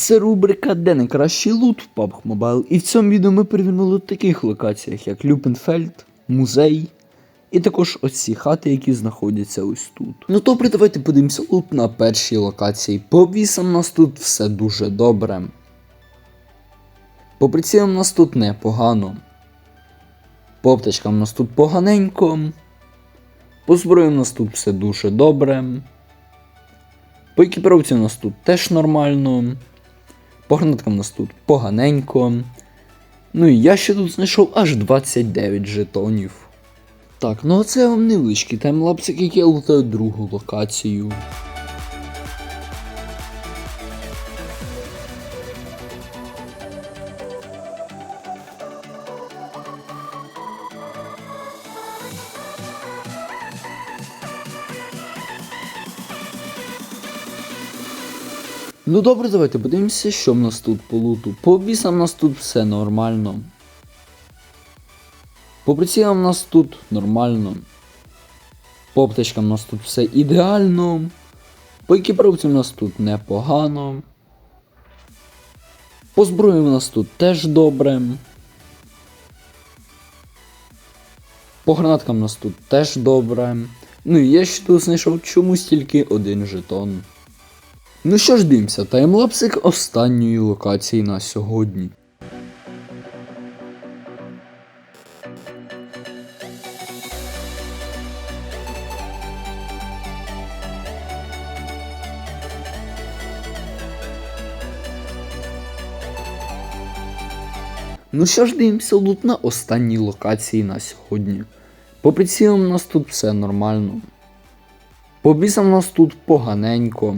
Це рубрика Де найкращий лут в PUBG Mobile. І в цьому відео ми перевернули в таких локаціях, як Люпенфельд, музей. І також оці хати, які знаходяться ось тут. Ну добре, давайте подивимося лут на першій локації. По обвісам нас тут все дуже добре. По прицілам нас тут непогано. По аптечкам нас тут поганенько. По зброї у нас тут все дуже добре. По екіпіровці у нас тут теж нормально. По гранаткам у нас тут поганенько. Ну і я ще тут знайшов аж 29 жетонів. Так, ну а це вам невеличкий таймлапсик, який я лутаю другу локацію. Ну добре, давайте подивимося, що в нас тут по луту. По обвісам в нас тут все нормально. По прицілам в нас тут нормально. По аптечкам у нас тут все ідеально. По екіпровці у нас тут непогано. По зброї у нас тут теж добре. По гранаткам у нас тут теж добре. Ну і я ще тут знайшов чомусь тільки один жетон. Ну що ж дивимося, таймлапсик останньої локації на сьогодні. Ну що ж дивимося лут на останній локації на сьогодні. По прицілам у нас тут все нормально. По бісам у нас тут поганенько.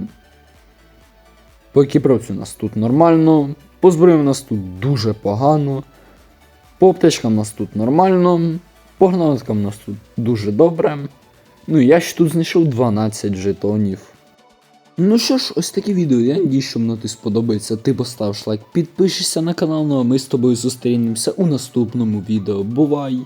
По екіпровці у нас тут нормально. По зброї у нас тут дуже погано. По аптечкам у нас тут нормально. По гранаткам у нас тут дуже добре. Ну і я ще тут знайшов 12 жетонів. Ну що ж, ось таке відео. Я надію, що воно тобі сподобається. Ти поставиш лайк, підпишешся на канал, ну а ми з тобою зустрінемося у наступному відео. Бувай!